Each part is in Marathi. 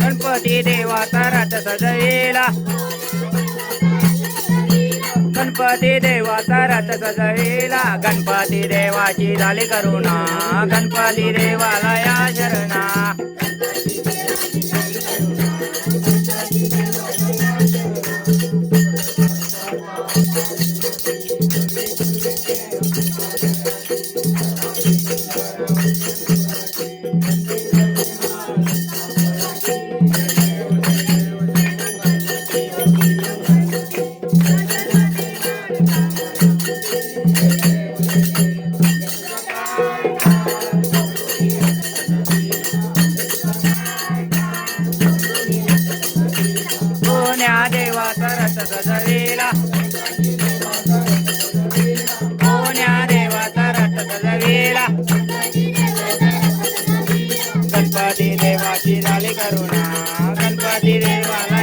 गणपती देवाचा रथ सजविला. गणपती देवाचा रथ सजविला. गणपती देवाची झाली करुणा. गणपती देवाला या शरणा. you. सजविला कोण्या देवाचा रथ सजविला गणपती देवाची झाली करुणा. गणपती देवाला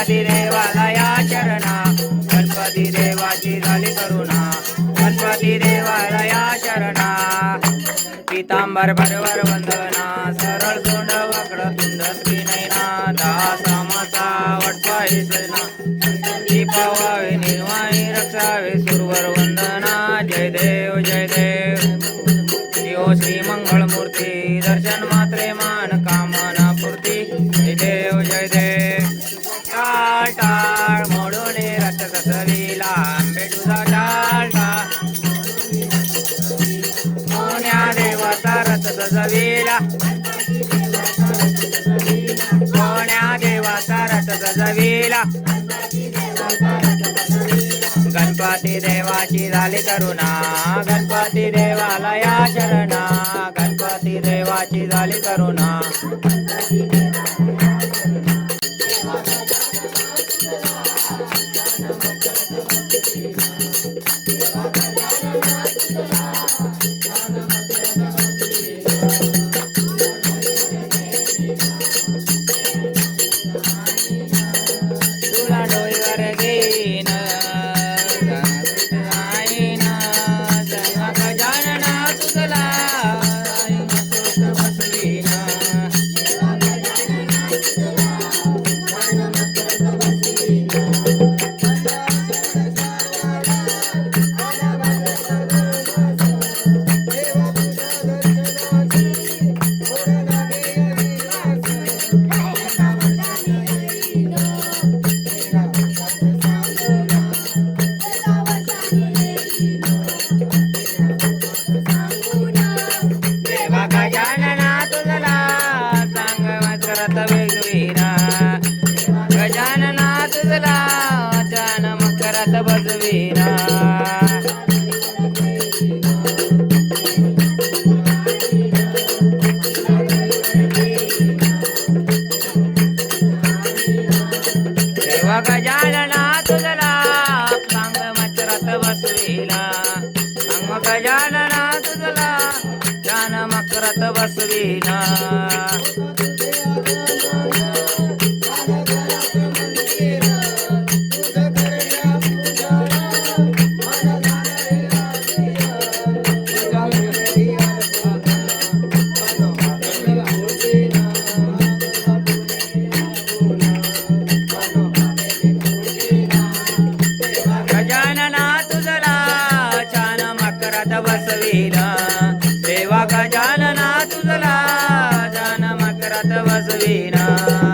गणपती देवाला या चरणा गणपती देवाची झाली करुणा गणपती देवाला या शरणा पितांबर भरवर वंदना सरळ तोंड वक्र तुंड नैना दहा सामाचा वटपाही सेना दीपावावे निर्वाणी रक्षावे सुरवर वंदना जय देव जय देव. शिव श्री मंगळ मूर्ती दर्शन टाळ म्हणून मोडून रथ कसलीला आंबे तुझा टाळ टाळ देवाचा रथ सजविला सोन्या देवाचा रथ सजविला गणपती देवाची झाली करुणा. गणपती देवाला या शरणा गणपती देवाची झाली करुणा. गजानना तुझला बसवीन मकरत बजवीरा देवा गजानना तुझला सांग मकरत बसवीला. सांग गजानना तुझला जान मकरात बसवीना देवा